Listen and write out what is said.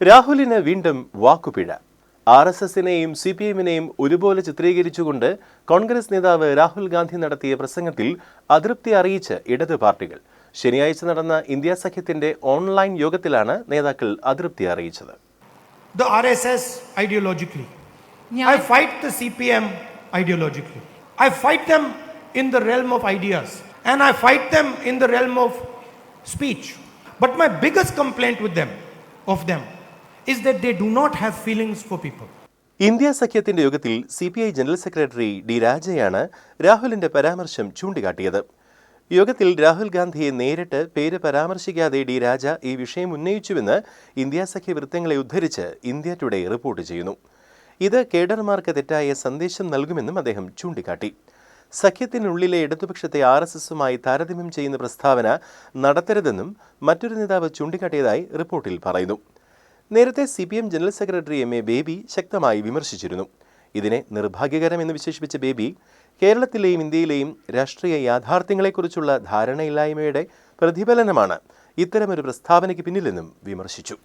രാഹുലിന് വീണ്ടും വാക്കുപിഴ. ആർ എസ് എസിനെയും സി പി എമ്മിനെയും ഒരുപോലെ ചിത്രീകരിച്ചുകൊണ്ട് കോൺഗ്രസ് നേതാവ് രാഹുൽ ഗാന്ധി നടത്തിയ പ്രസംഗത്തിൽ അതൃപ്തി അറിയിച്ച് ഇടതു പാർട്ടികൾ. ശനിയാഴ്ച നടന്ന ഇന്ത്യ സഖ്യത്തിന്റെ ഓൺലൈൻ യോഗത്തിലാണ് നേതാക്കൾ അതൃപ്തി അറിയിച്ചത്. Speech but my biggest complaint with of them is that they do not have feelings for people. India സഖ്യത്തിന്റെ യോഗത്തിൽ C P I general secretary D രാജയാണ് രാഹുലിന്റെ പരാമർശം ചൂണ്ടിക്കാട്ടിയത്. യോഗത്തിൽ രാഹുൽ ഗാന്ധിയെ നേരിട്ട് പേര് പരാമർശിക്കാതെ ഡി രാജ ഈ വിഷയം ഉന്നയിച്ചുവെന്ന് ഇന്ത്യ സഖ്യ വൃത്തങ്ങളെ ഉദ്ധരിച്ച് ഇന്ത്യ ടുഡേ റിപ്പോർട്ട് ചെയ്യുന്നു. ഇത് കേഡർമാർക്ക് തെറ്റായ സന്ദേശം നൽകുമെന്നും അദ്ദേഹം ചൂണ്ടിക്കാട്ടി. സഖ്യത്തിനുള്ളിലെ ഇടതുപക്ഷത്തെ ആർ എസ് എസുമായി താരതമ്യം ചെയ്യുന്ന പ്രസ്താവന നടത്തരുതെന്നും മറ്റൊരു നേതാവ് ചൂണ്ടിക്കാട്ടിയതായി റിപ്പോർട്ടിൽ പറയുന്നു. നേരത്തെ C P M general secretary M A Baby ശക്തമായി വിമർശിച്ചിരുന്നു. ഇതിനെ നിർഭാഗ്യകരമെന്ന് വിശേഷിപ്പിച്ച ബേബി കേരളത്തിലെയും ഇന്ത്യയിലെയും രാഷ്ട്രീയ യാഥാർത്ഥ്യങ്ങളെക്കുറിച്ചുള്ള ധാരണയില്ലായ്മയുടെ പ്രതിഫലനമാണ് ഇത്തരമൊരു പ്രസ്താവനയ്ക്ക് പിന്നിലെന്നും വിമർശിച്ചു.